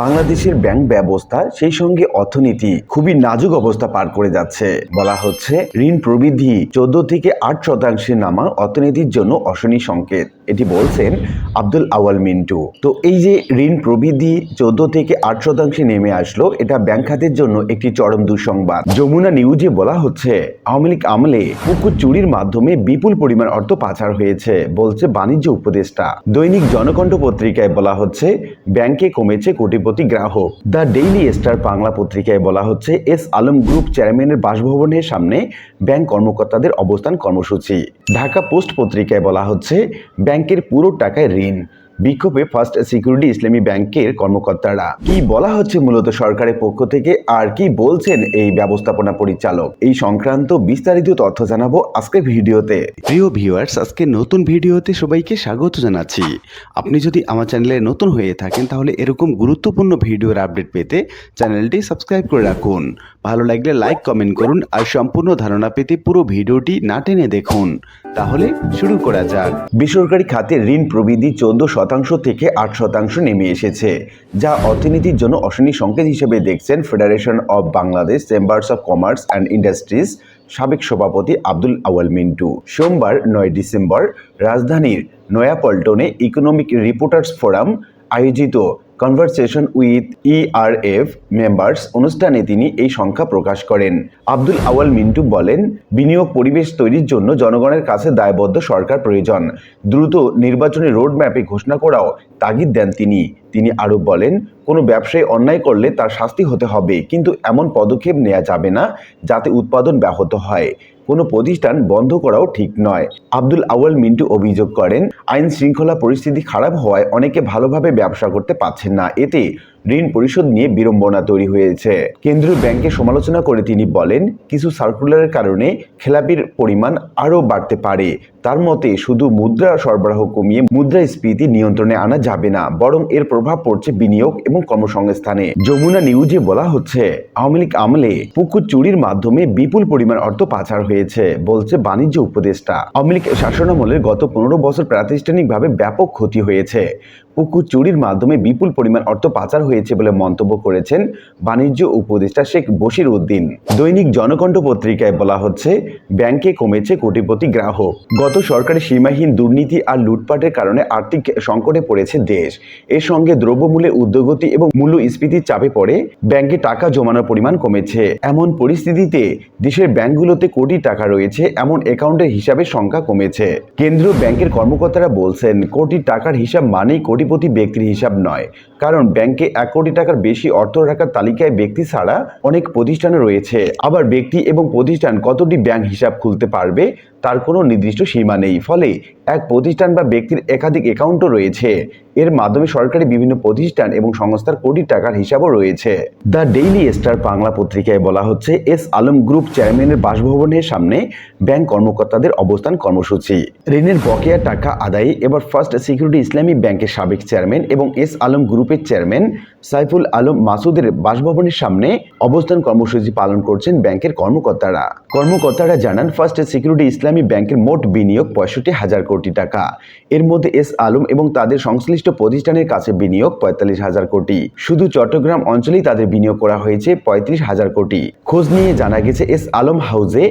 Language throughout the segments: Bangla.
বাংলাদেশের ব্যাংক ব্যবস্থা সেই সঙ্গে অর্থনীতি খুবই নাজুক অবস্থা পার করে যাচ্ছে। বলা হচ্ছে, ঋণ প্রবৃদ্ধি চোদ্দ থেকে আট শতাংশে নামা অর্থনীতির জন্য অশনি সংকেত। এটি বলছেন আব্দুল আওয়াল মিন্টু। তো এই যে ঋণ প্রবৃদ্ধি চোদ্দ থেকে আট শতাংশে নেমে আসলো, এটা ব্যাংক খাতের জন্য একটি চরম দুঃসংবাদ। যমুনা নিউজে বলা হচ্ছে, আওয়ামী লীগ আমলে পুকুর চুরির মাধ্যমে বিপুল পরিমাণ অর্থ পাচার হয়েছে, বলছে বাণিজ্য উপদেষ্টা। দৈনিক জনকণ্ঠ পত্রিকায় বলা হচ্ছে, ব্যাংকে কমেছে কোটিপতি গ্রাহক। দ্য ডেইলি স্টার বাংলা পত্রিকায় বলা হচ্ছে, এস আলম গ্রুপ চেয়ারম্যানের বাসভবনের সামনে ব্যাংক কর্মকর্তাদের অবস্থান কর্মসূচি। ঢাকা পোস্ট পত্রিকায় বলা হচ্ছে ব্যাংকের পুরো টাকায় ঋণ। বিক্ষোভে ফার্স্ট সিকিউরিটি ইসলামী ব্যাংকের কর্মকর্তারা। কি বলা হচ্ছে মূলত সরকারের পক্ষ থেকে? আর কি বলছেন এই ব্যবস্থাপনা পরিচালক? এই সংক্রান্ত বিস্তারিত তথ্য জানাব আজকের ভিডিওতে। প্রিয় ভিউয়ার্স আজকে নতুন ভিডিওতে সবাইকে স্বাগত জানাচ্ছি। আপনি যদি আমার চ্যানেলে নতুন হয়ে থাকেন তাহলে এরকম গুরুত্বপূর্ণ ভিডিওর আপডেট পেতে চ্যানেলটি সাবস্ক্রাইব করে রাখুন। ভালো লাগলে লাইক কমেন্ট করুন আর সম্পূর্ণ ধারণা পেতে পুরো ভিডিওটি না টেনে দেখুন। তাহলে শুরু করা যাক। বেসরকারি খাতে ঋণ প্রবৃদ্ধি চোদ্দ শতাংশ থেকে আট শতাংশ নেমে এসেছে, যা অর্থনীতির জন্য অশনি সংকেত হিসেবে দেখছেন federation of Bangladesh chambers of commerce and industries সাবেক সভাপতি আব্দুল আওয়াল মিন্টু। সোমবার নয় ডিসেম্বর রাজধানীর নয়াপল্টনে ইকোনমিক রিপোর্টার্স ফোরাম আয়োজিত কনভারসেশন উইথ ইআরএফ মেম্বার্স অনুষ্ঠানে তিনি এই সংখ্যা প্রকাশ করেন। আব্দুল আওয়াল মিন্টু বলেন, বিনিয়োগ পরিবেশ তৈরির জন্য জনগণের কাছে দায়বদ্ধ সরকার প্রয়োজন। দ্রুত নির্বাচনী রোড ম্যাপে ঘোষণা করাও তাগিদ দেন তিনি। তিনি আরও বলেন, কোনো ব্যবসায়ী অন্যায় করলে তার শাস্তি হতে হবে, কিন্তু এমন পদক্ষেপ নেওয়া যাবে না যাতে উৎপাদন ব্যাহত হয়। কোনো প্রতিষ্ঠান বন্ধ করাও ঠিক নয়। আব্দুল আউয়াল মিন্টু অভিযোগ করেন, আইন শৃঙ্খলা পরিস্থিতি খারাপ হওয়ায় অনেকে ভালোভাবে ব্যবসা করতে পারছেন না। এতে ঋণ পরিশোধ নিয়ে বিড়ম্বনা তৈরি হয়েছে। কেন্দ্রীয় ব্যাংকে সমালোচনা করে তিনি বলেন, কিছু সার্কুলারের কারণে খেলাপির পরিমাণ আরও বাড়তে পারে। তার মতে, শুধু মুদ্রা সরবরাহ কমিয়ে মুদ্রাস্ফীতি নিয়ন্ত্রণে আনা যাবে না, বরং এর প্রভাব পড়ছে বিনিয়োগ এবং কর্মসংস্থানে। যমুনা নিউজে বলা হচ্ছে, আওয়ামী লীগ আমলে পুকুর চুরির মাধ্যমে বিপুল পরিমাণ অর্থ পাচার হয়েছে, বলছে বাণিজ্য উপদেষ্টা। আওয়ামী লীগ শাসনামলের গত পনেরো বছর প্রাতিষ্ঠানিকভাবে ব্যাপক ক্ষতি হয়েছে। পুকুর চুরির মাধ্যমে বিপুল পরিমাণ অর্থ পাচার হয়েছে বলে মন্তব্য করেছেন বাণিজ্য উপদেষ্টা শেখ বশির উদ্দিন। দৈনিক জনকণ্ঠ পত্রিকায় বলা হচ্ছে, ব্যাংকে কমেছে কোটিপতি গ্রাহক। গত সরকারি সীমাহীন দুর্নীতি আর লুটপাটের কারণে আর্থিক সংকটে পড়েছে দেশ। এর সঙ্গে দ্রব্যমূল্যের ঊর্ধ্বগতি এবং মূল্যস্ফীতির চাপে পড়ে ব্যাংকে টাকা জমানোর পরিমাণ কমেছে। এমন পরিস্থিতিতে দেশের ব্যাংকগুলোতে কোটি টাকা রয়েছে, এমন অ্যাকাউন্টের হিসাবের সংখ্যা কমেছে। কেন্দ্রীয় ব্যাংকের কর্মকর্তারা বলছেন, কোটি টাকার হিসাব মানেই কোটিপতি ব্যক্তির হিসাব নয়। কারণ ব্যাংকে এক কোটি টাকার বেশি অর্থ রাখার তালিকায় ব্যক্তি ছাড়া অনেক প্রতিষ্ঠান রয়েছে। আবার ব্যক্তি এবং প্রতিষ্ঠান কতটি ব্যাংক হিসাব খুলতে পারবে তার কোনো নির্দিষ্ট সীমা নেই। ফলে এক প্রতিষ্ঠান বা ব্যক্তির একাধিক অ্যাকাউন্টও রয়েছে। এর মাধ্যমে সরকারি বিভিন্ন প্রতিষ্ঠান এবং সংস্থার কোটি টাকার হিসাবও রয়েছে। দ্য ডেইলি স্টার বাংলা পত্রিকায় বলা হচ্ছে, এস আলম গ্রুপ চেয়ারম্যানের বাসভবনের সামনে ব্যাংক কর্মকর্তাদের অবস্থান কর্মসূচি। ঋণের বকেয়া টাকা আদায়ে এবার ফার্স্ট সিকিউরিটি ইসলামী ব্যাংকের সাবেক চেয়ারম্যান এবং এস আলম গ্রুপের চেয়ারম্যান সাইফুল আলম মাসুদের বাসভবনের সামনে অবস্থান কর্মসূচি পালন করছেন ব্যাংকের কর্মকর্তারা। কর্মকর্তারা জানান, ফার্স্ট সিকিউরিটি ইসলামী ব্যাংকের মোট বিনিয়োগ পঁয়ষট্টি হাজার কোটি টাকা। এর মধ্যে এস আলম এবং তাদের সংশ্লিষ্ট প্রতিষ্ঠানের কাছে বিনিয়োগ পঁয়তাল্লিশ হাজার কোটি। শুধু চট্টগ্রাম অঞ্চলেই তাদের বিনিয়োগ করা হয়েছে পঁয়ত্রিশ হাজার কোটি। খোঁজ নিয়ে জানা গেছে এস আলম হাউজে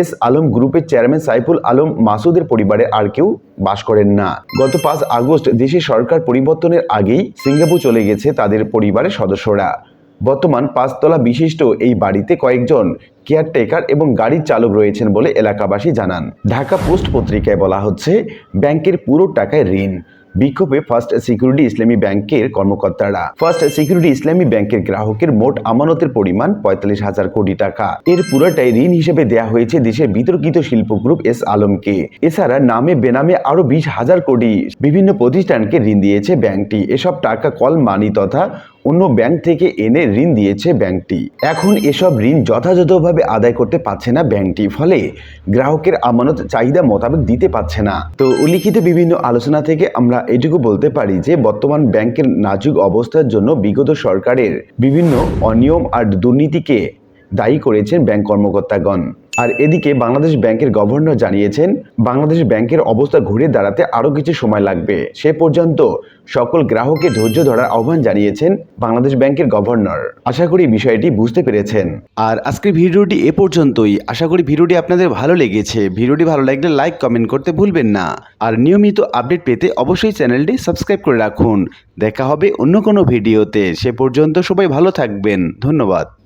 এস আলম গ্রুপের চেয়ারম্যান সাইফুল আলম মাসুদের পরিবারে আর কেউ বাস করেন না। গত পাঁচ আগস্ট দেশের সরকার পরিবর্তনের আগেই সিঙ্গাপুর চলে গেছে তাদের পরিবারের সদস্যরা। বর্তমান পাঁচতলা বিশিষ্ট এই বাড়িতে কয়েকজন কেয়ারটেকার এবং গাড়ির চালক রয়েছেন বলে এলাকাবাসী জানান। ঢাকা পোস্ট পত্রিকায় বলা হচ্ছে, ব্যাংকের পুরো টাকায় ঋণ। বিক্ষোভে ফার্স্ট সিকিউরিটি ইসলামী ব্যাংকের কর্মকর্তারা। ফার্স্ট সিকিউরিটি ইসলামী ব্যাংকের গ্রাহকের মোট আমানতের পরিমাণ পঁয়তাল্লিশ হাজার কোটি টাকা। এর পুরোটাই ঋণ হিসেবে দেয়া হয়েছে দেশের বিতর্কিত শিল্প গ্রুপ এস আলমকে। এছাড়া নামে বেনামে আরও বিশ হাজার কোটি। বিভিন্ন প্রতিষ্ঠানকে ঋণ দিয়েছে ব্যাংকটি। এসব টাকা কল মানি তথা অন্য ব্যাংক থেকে এনে ঋণ দিয়েছে ব্যাংকটি। এখন এসব ঋণ যথাযথভাবে আদায় করতে পারছে না ব্যাংকটি, ফলে গ্রাহকের আমানত চাহিদা মোতাবেক দিতে পারছে না। তো উল্লিখিত বিভিন্ন আলোচনা থেকে আমরা এটুকু বলতে পারি যে, বর্তমান ব্যাংকের নাজুক অবস্থার জন্য বিগত সরকারের বিভিন্ন অনিয়ম আর দুর্নীতিকে দায়ী করেছেন ব্যাংক কর্মকর্তাগণ। আর এদিকে বাংলাদেশ ব্যাংকের গভর্নর জানিয়েছেন, বাংলাদেশ ব্যাংকের অবস্থা ঘুরে দাঁড়াতে আরও কিছু সময় লাগবে। সে পর্যন্ত সকল গ্রাহককে ধৈর্য ধরার আহ্বান জানিয়েছেন বাংলাদেশ ব্যাংকের গভর্নর। আশা করি বিষয়টি বুঝতে পেরেছেন। আর আজকের ভিডিওটি এ পর্যন্তই। আশা করি ভিডিওটি আপনাদের ভালো লেগেছে। ভিডিওটি ভালো লাগলে লাইক, কমেন্ট করতে ভুলবেন না। আর নিয়মিত আপডেট পেতে অবশ্যই চ্যানেলটি সাবস্ক্রাইব করে রাখুন। দেখা হবে অন্য কোনো ভিডিওতে। সে পর্যন্ত সবাই ভালো থাকবেন। ধন্যবাদ।